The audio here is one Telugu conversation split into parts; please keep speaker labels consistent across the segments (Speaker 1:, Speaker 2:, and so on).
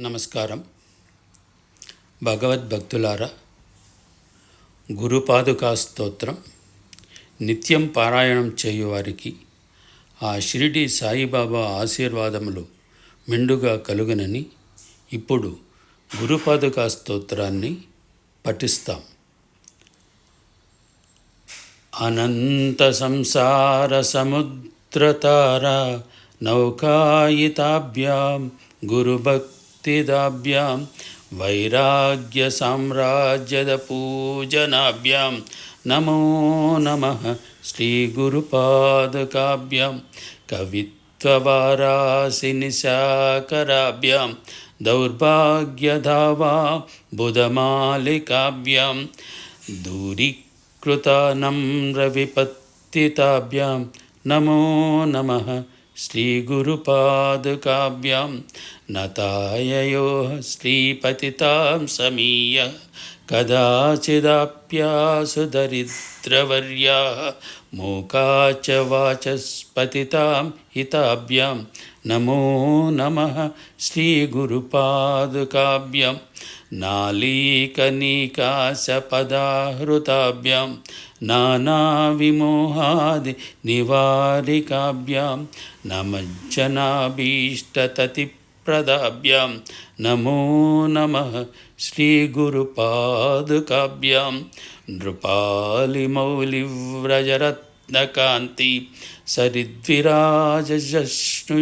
Speaker 1: నమస్కారం. భగవద్భక్తులారా గురుపాదుకా స్తోత్రం. నిత్యం పారాయణం చేయువారికి ఆ షిరిడి సాయిబాబా ఆశీర్వాదములు మెండుగా కలుగునని ఇప్పుడు గురుపాదుకా స్తోత్రాన్ని పఠిస్తాం. అనంత సంసార సముద్రతార నౌకాయితాభ్యాం గురుభక్తి వైరాగ్య సామ్రాజ్యద పూజనాభ్యాం నమో నమ శ్రీ గురుపాదకాభ్యాం కవిత్వవారాసిని శాకరాభ్యాం దౌర్భాగ్యధావా బుధమాలికాభ్యాం श्रीगुरुपादुकाभ्यां नताययो श्रीपतितां समीय कदाचिदाप्यासु दरिद्रवर्याः मूका च वाचस्पतितां हिताभ्यां नमो नमः श्रीगुरुपादुकाभ्यां नालीकनिकासपदाहृताभ्यां नानाविमोहादिनिवारिकाभ्यां नमज्जनाभीष्टततिप्रदाभ्यां नमो नमः श्रीगुरुपादुकाभ्यां नृपालिमौलिव्रजरत्नकान्ति सरिद्विराजष्णु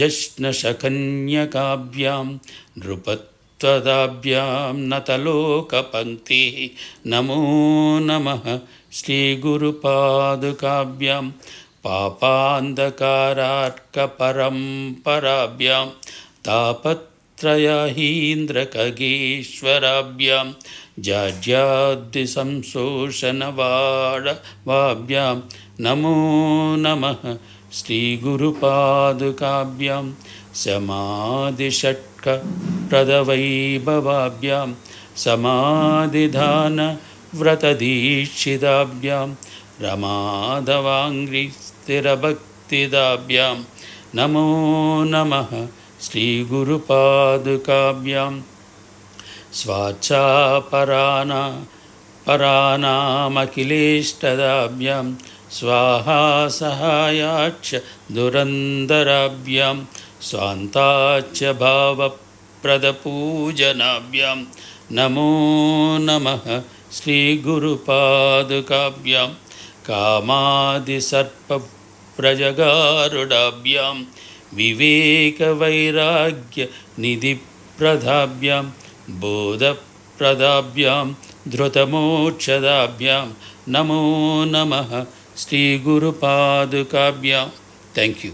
Speaker 1: जश्नशकन्यकाभ्यां नृपत्वदाभ्यां नतलोकपङ्क्तिः नमो नमः श्रीगुरुपादुकाभ्यां पापान्धकारार्कपरम्पराभ्यां तापत्रयहीन्द्रखगेश्वराभ्यां जाड्याद्दिसंशोषणवाडवाभ्यां नमो नमः श्रीगुरुपादुकाभ्यां समाधिषट्कप्रदवैभवाभ्यां समाधिधानव्रतदीक्षिताभ्यां रमाधवाङ्घ्रिस्थिरभक्तिदाभ्यां नमो नमः श्रीगुरुपादुकाभ्यां स्वाच्छापराना परानामखिलेष्टदाभ्यां स्वाहा सहायाच्च दुरन्दराभ्यां स्वान्ताच्च भावप्रदपूजनाभ्यां नमो नमः श्रीगुरुपादुकाभ्यां कामादिसर्पप्रजगारुडाभ्यां विवेकवैराग्यनिधिप्रदाभ्यां बोधप्रदाभ्यां धृतमोक्षदाभ्यां नमो नमः श्रीगुरुपादुकाभ्यां थेङ्क् यू